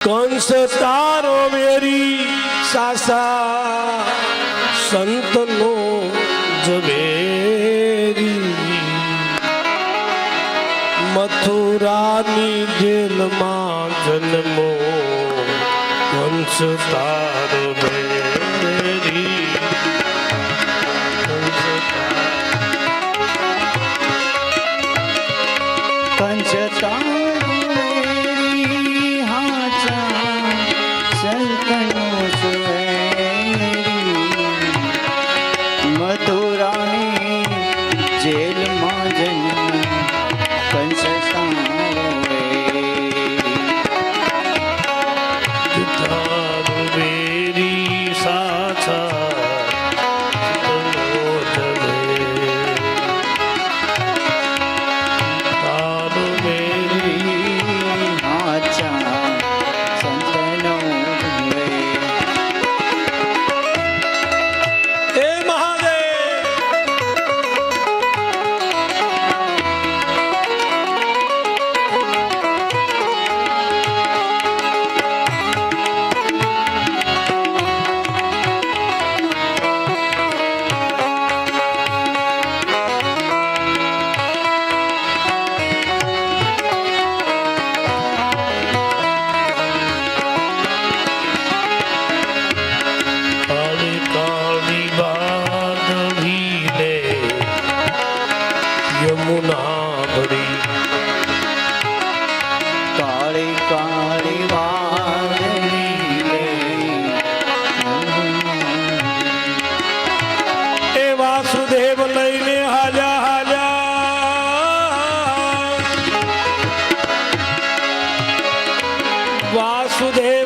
કંસ તારો વેરી સાસા સંતનો ઝવેરી મથુરાની જેલમાં જન્મો કંસ તારો વેરી કંસ પંચતારી યમુના ભરી કાળી કાળી વાદળી. એ વાસુદેવ લઈને હાજા હાજા વાસુદેવ